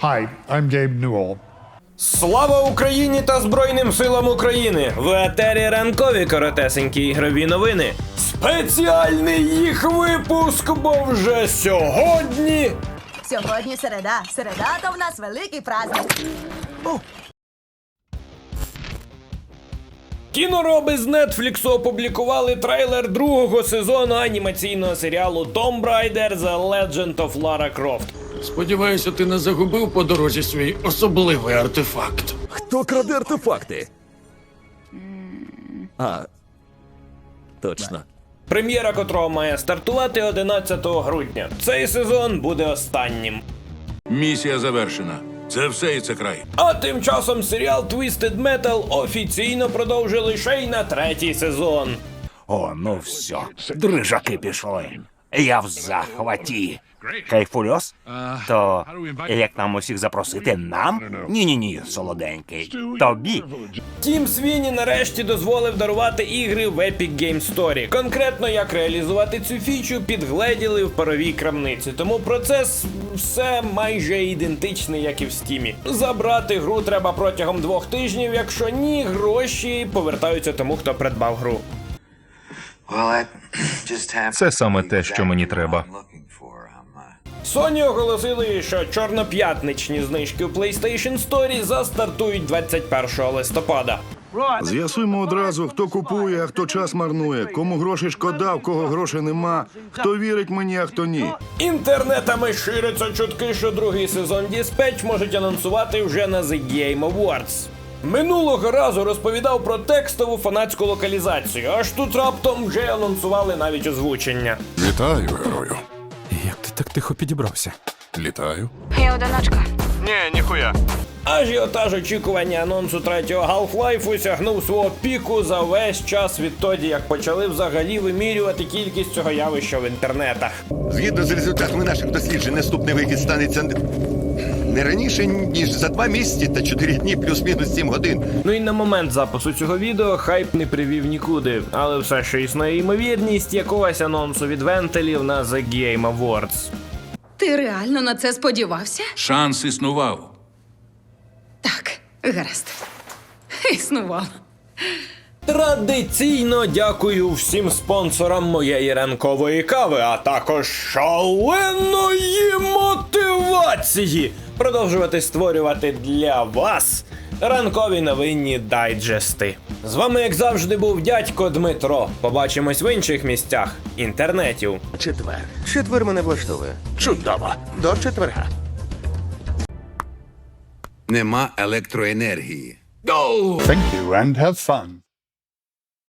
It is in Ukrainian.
Hi, I'm Gabe Newell. Слава Україні та Збройним силам України! В етері ранкові коротесенькі ігрові новини. Спеціальний їх випуск, бо вже сьогодні. Сьогодні середа. Середа то в нас великий праздник. Кінороби з Netflix опублікували трейлер другого сезону анімаційного серіалу Tomb Raider The Legend of Lara Croft. Сподіваюся, ти не загубив по дорозі свій особливий артефакт. Хто краде артефакти? А. Точно. Прем'єра котрого має стартувати 11 грудня. Цей сезон буде останнім. Місія завершена. Це все і це край. А тим часом серіал Twisted Metal офіційно продовжили ще й на третій сезон. О, ну все, дрижаки пішли. Я в захваті. Кайфульос? То як нам усіх запросити? Нам? Ні, ні, ні, солоденький. Тобі. Тім Свіні нарешті дозволив дарувати ігри в Epic Game Story. Конкретно як реалізувати цю фічу підгледіли в паровій крамниці. Тому процес все майже ідентичний, як і в стімі. Забрати гру треба протягом двох тижнів. Якщо ні, гроші повертаються тому, хто придбав гру. Це саме те, що мені треба. Sony оголосили, що чорноп'ятничні знижки у PlayStation Store застартують 21 листопада. З'ясуємо одразу, хто купує, а хто час марнує, кому гроші шкода, в кого грошей нема, хто вірить мені, а хто ні. Інтернетами ширяться чутки, що другий сезон Dispatch можуть анонсувати вже на The Game Awards. Минулого разу розповідав про текстову фанатську локалізацію, аж тут раптом вже анонсували навіть озвучення. Вітаю, герою. Тихо підібрався? Літаю. Я одиночка. Ні, ніхуя. Ажіотаж очікування анонсу третього Half-Life сягнув свого піку за весь час відтоді, як почали взагалі вимірювати кількість цього явища в інтернетах. Згідно з результатами наших досліджень, наступний вихід станеться не- раніше, ніж за два місяці та чотири дні плюс-мінус сім годин. Ну і на момент запису цього відео хайп не привів нікуди, але все ще існує ймовірність якогось анонсу від вентилів на The Game Awards. Ти реально на це сподівався? Шанс існував. Так, гаразд. Існував. Традиційно дякую всім спонсорам моєї ранкової кави, а також шаленої мотивації продовжувати створювати для вас ранкові новинні дайджести. З вами, як завжди, був дядько Дмитро. Побачимось в інших місцях інтернетів. Четвер. Четвер мене влаштовує. Чудово. До четверга. Нема електроенергії. Thank you and have fun.